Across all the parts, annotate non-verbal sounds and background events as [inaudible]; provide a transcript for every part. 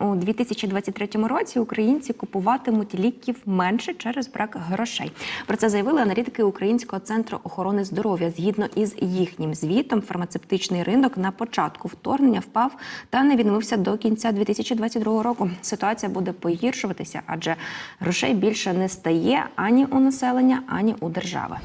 у 2023 році українці купуватимуть ліків менше через брак грошей. Про це заявили аналітики Українського центру охорони здоров'я. Згідно із їхнім звітом, фармацевтичний ринок на початку вторгнення впав та не відновився до кінця 2022 року. Ситуація буде погіршуватися, адже грошей більше не стає ані у населення, ані у держави.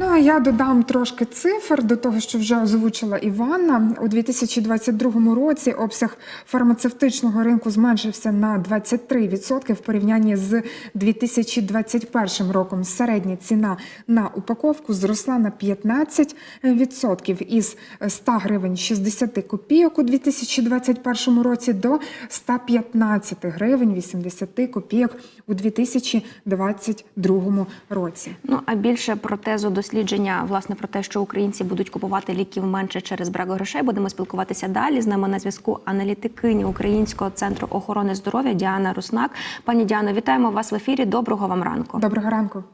Ну а я додам трошки цифр до того, що вже озвучила Іванна. У 2022 році обсяг фармацевтичного ринку зменшився на 23% в порівнянні з 2021 роком. Середня ціна на упаковку зросла на 15% із 100 гривень 60 копійок у 2021 році до 115 гривень 80 копійок у 2022 році. Ну а більше про тезу дослідження, власне, про те, що українці будуть купувати ліків менше через брак грошей. Будемо спілкуватися далі. З нами на зв'язку аналітикиня Українського центру охорони здоров'я Діана Руснак. Пані Діано, вітаємо вас в ефірі. Доброго вам ранку. Доброго ранку.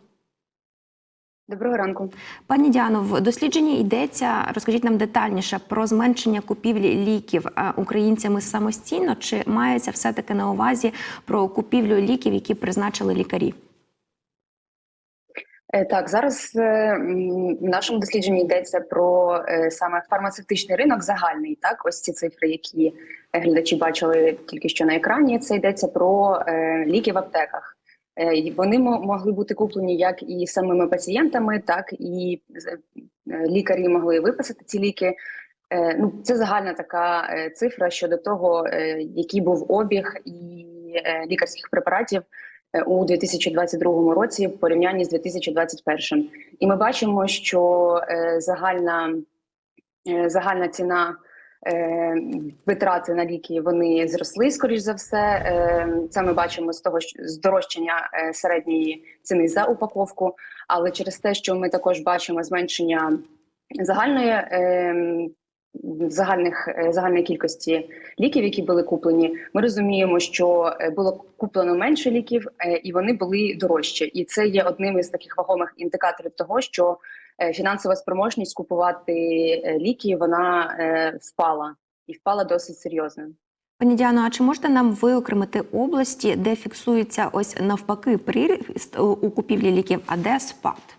Доброго ранку. Пані Діано, в дослідженні йдеться. Розкажіть нам детальніше про зменшення купівлі ліків е, українцями самостійно, чи мається все таки на увазі про купівлю ліків, які призначили лікарі? Е, Так, зараз е, в нашому дослідженні йдеться про е, саме фармацевтичний ринок загальний. Так, ось ці цифри, які глядачі бачили тільки що на екрані. Це йдеться про ліки в аптеках. Вони могли бути куплені як і самими пацієнтами, так і лікарі могли виписати ці ліки. Ну, це загальна така цифра щодо того, який був обіг і лікарських препаратів у 2022 році в порівнянні з 2021. І ми бачимо, що е, загальна, е, загальна ціна е, витрати на ліки вони зросли, скоріш за все. Це ми бачимо з того, що здорожчання середньої ціни за упаковку, але через те, що ми також бачимо зменшення загальної. е, Загальних е, загальної кількості ліків, які були куплені, ми розуміємо, що е, було куплено менше ліків, е, і вони були дорожчі. І це є одним із таких вагомих індикаторів того, що фінансова спроможність купувати ліки вона впала і впала досить серйозно. Пані Діано, а чи можете нам виокремити області, де фіксується ось навпаки приріст у купівлі ліків, а де спад?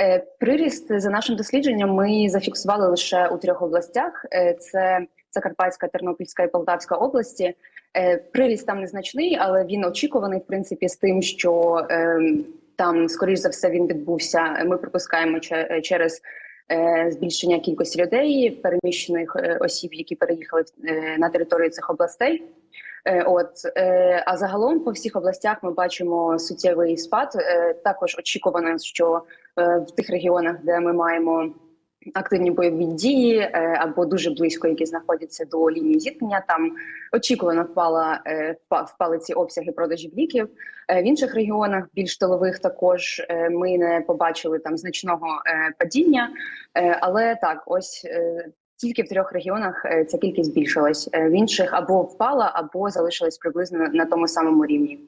Е, Приріст за нашим дослідженням ми зафіксували лише у трьох областях: Е, це Закарпатська, Тернопільська і Полтавська області. Е, Приріст там незначний, але він очікуваний, в принципі, з тим, що ем, там, скоріш за все, він відбувся. Ми припускаємо че- через збільшення кількості людей, переміщених осіб, які переїхали на територію цих областей. Е, От е, а загалом по всіх областях ми бачимо суттєвий спад. Е, Також очікувано, що в тих регіонах, де ми маємо активні бойові дії або дуже близько, які знаходяться до лінії зіткнення, там очікувано впала впали ці обсяги продажів ліків. В інших регіонах, більш тилових, також ми не побачили там значного падіння. Але так, ось. Тільки в трьох регіонах е, ця кількість збільшилась. Е, В інших або впала, або залишилась приблизно на тому самому рівні.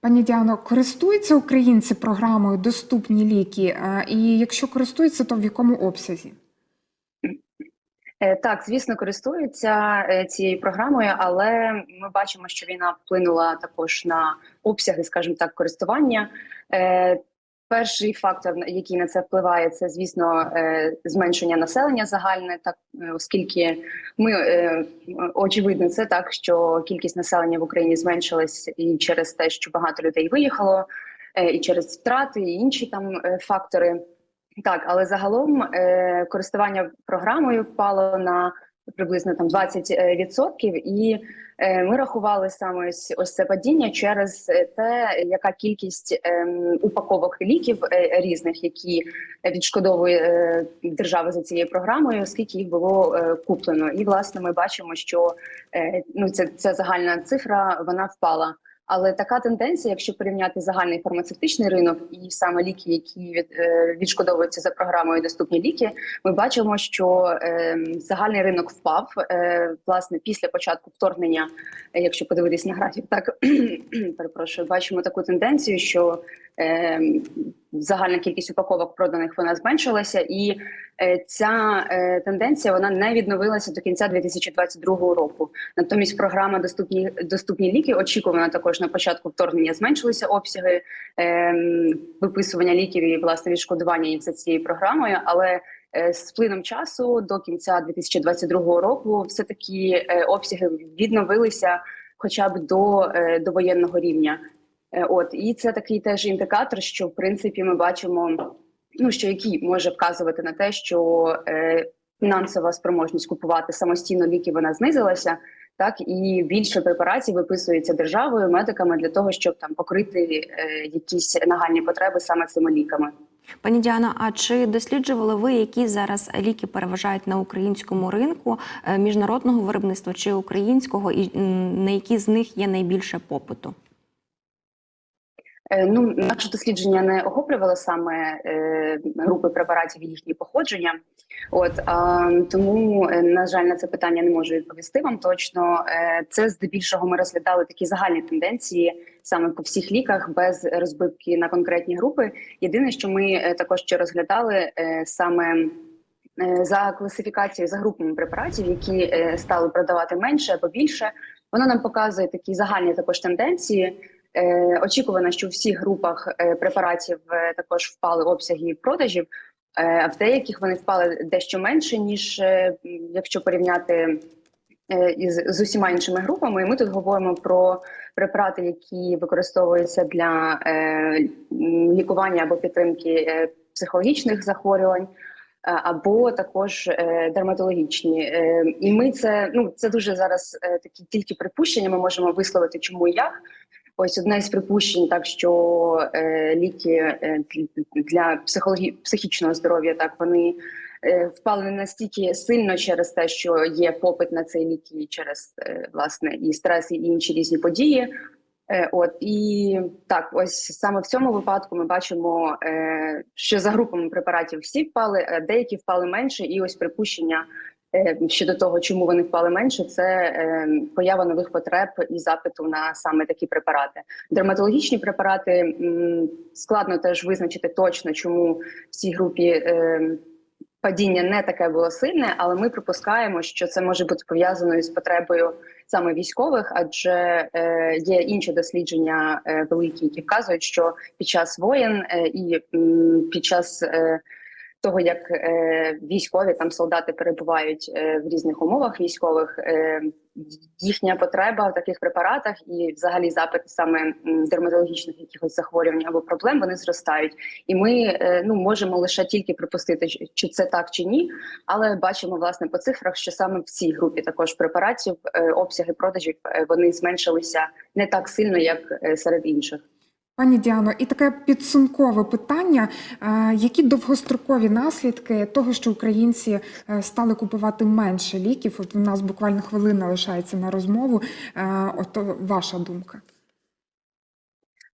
Пані Діано, користуються українці програмою Доступні ліки? Е, І якщо користуються, то в якому обсязі? Так, звісно, користуються цією програмою, але ми бачимо, що війна вплинула також на обсяги, скажімо так, користування. Перший фактор, який на це впливає, це звісно е, зменшення населення загальне, так е, оскільки ми е, очевидно, це так, що кількість населення в Україні зменшилась і через те, що багато людей виїхало, і через втрати, і інші там фактори. Так, але загалом користування програмою впало на приблизно там 20%, і е, ми рахували саме ось, ось це падіння через е, те, яка кількість е, упаковок ліків е, різних, які відшкодовує е, держава за цією програмою, скільки їх було е, куплено. І власне ми бачимо, що е, ну це, це загальна цифра, вона впала. Але така тенденція, якщо порівняти загальний фармацевтичний ринок і саме ліки, які від, е, відшкодовуються за програмою доступні ліки, ми бачимо, що е, загальний ринок впав е, власне після початку вторгнення. Якщо подивитись на графік, так [clears throat] перепрошую, бачимо таку тенденцію, що загальна кількість упаковок проданих вона зменшилася, і е, ця е, тенденція вона не відновилася до кінця 2022 року. Натомість програма доступні доступні ліки очікувана також на початку вторгнення. Зменшилися обсяги е, виписування ліків і власне відшкодування їх за цією програмою, але е, з плином часу до кінця 2022 року все таки обсяги відновилися, хоча б до, до воєнного рівня. Е, От і це такий теж індикатор, що в принципі ми бачимо, ну що який може вказувати на те, що е, фінансова спроможність купувати самостійно ліки вона знизилася. Так і більше препаратів виписується державою медиками для того, щоб там покрити е, якісь нагальні потреби саме цими ліками. Пані Діано, а чи досліджували ви, які зараз ліки переважають на українському ринку е, міжнародного виробництва чи українського, і на які з них є найбільше попиту? Е, Ну, наше дослідження не охоплювало саме е, групи препаратів і їхні походження. От а, тому, е, на жаль, на це питання не можу відповісти вам точно. Е, це здебільшого ми розглядали такі загальні тенденції саме по всіх ліках, без розбивки на конкретні групи. Єдине, що ми е, також ще розглядали е, саме. За класифікацією за групами препаратів, які стали продавати менше або більше, воно нам показує такі загальні також тенденції. Е, очікувано, що у всіх групах е, препаратів е, також впали обсяги продажів, а в деяких вони впали дещо менше, ніж якщо порівняти із з усіма іншими групами. Ми тут говоримо про препарати, які використовуються для лікування або підтримки психологічних захворювань. Або також дерматологічні, і ми це ну це дуже зараз такі тільки припущення. Ми можемо висловити, чому і як. Ось одне з припущень, так що е, ліки е, для психологі... психічного здоров'я, так вони е, впали настільки сильно через те, що є попит на цей ліки через е, власне і стрес, і інші різні події. Е, от і так, ось саме в цьому випадку ми бачимо, е, що за групами препаратів всі впали, а деякі впали менше, і ось припущення е, щодо того, чому вони впали менше, це е, поява нових потреб і запиту на саме такі препарати. Дерматологічні препарати складно теж визначити точно, чому в цій групі. Е, Падіння не таке було сильне, але ми припускаємо, що це може бути пов'язано із потребою саме військових, адже е, є інші дослідження е, великі, які вказують, що під час воєн е, і під час того, як е, військові там солдати перебувають е, в різних умовах військових, е, їхня потреба в таких препаратах і взагалі запити саме дерматологічних якихось захворювань або проблем вони зростають. І ми е, ну можемо лише тільки припустити, чи це так чи ні, але бачимо власне по цифрах, що саме в цій групі також препаратів е, обсяги продажів е, вони зменшилися не так сильно, як е, серед інших. Пані Діано, і таке підсумкове питання: Е, які довгострокові наслідки того, що українці е, стали купувати менше ліків? От у нас буквально хвилина лишається на розмову. Е, От ваша думка.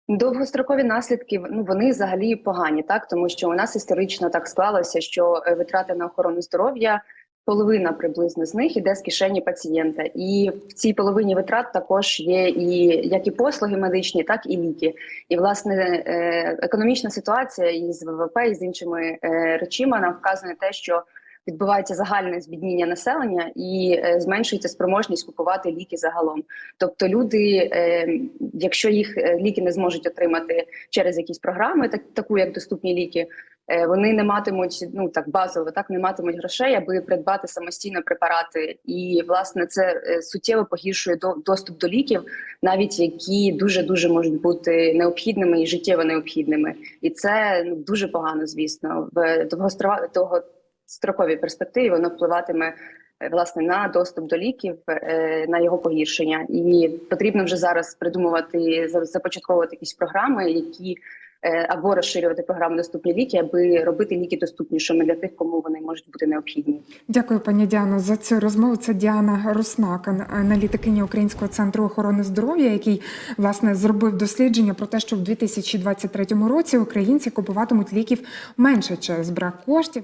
Довгострокові наслідки ну вони взагалі погані, так тому що у нас історично так склалося, що витрати на охорону здоров'я половина приблизно з них іде з кишені пацієнта, і в цій половині витрат також є і як і послуги медичні, так і ліки. І власне е, економічна ситуація із ВВП і з іншими е, речима нам вказує те, що відбувається загальне збідніння населення і е, зменшується спроможність купувати ліки загалом. Тобто, люди, якщо їх ліки не зможуть отримати через якісь програми, так таку як доступні ліки. Е, Вони не матимуть ну так базово, так не матимуть грошей, аби придбати самостійно препарати, і власне це е, суттєво погіршує до доступ до ліків, навіть які дуже дуже можуть бути необхідними і життєво необхідними, і це ну дуже погано, звісно, в довгостроковій перспективі воно впливатиме е, власне на доступ до ліків, на його погіршення, і потрібно вже зараз придумувати за- започатковувати якісь програми, які або розширювати програму доступні ліки, аби робити ліки доступнішими для тих, кому вони можуть бути необхідні. Дякую, пані Діано, за цю розмову. Це Діана Руснак, аналітикиня Українського центру охорони здоров'я, який власне зробив дослідження про те, що в 2023 році українці купуватимуть ліків менше через брак коштів.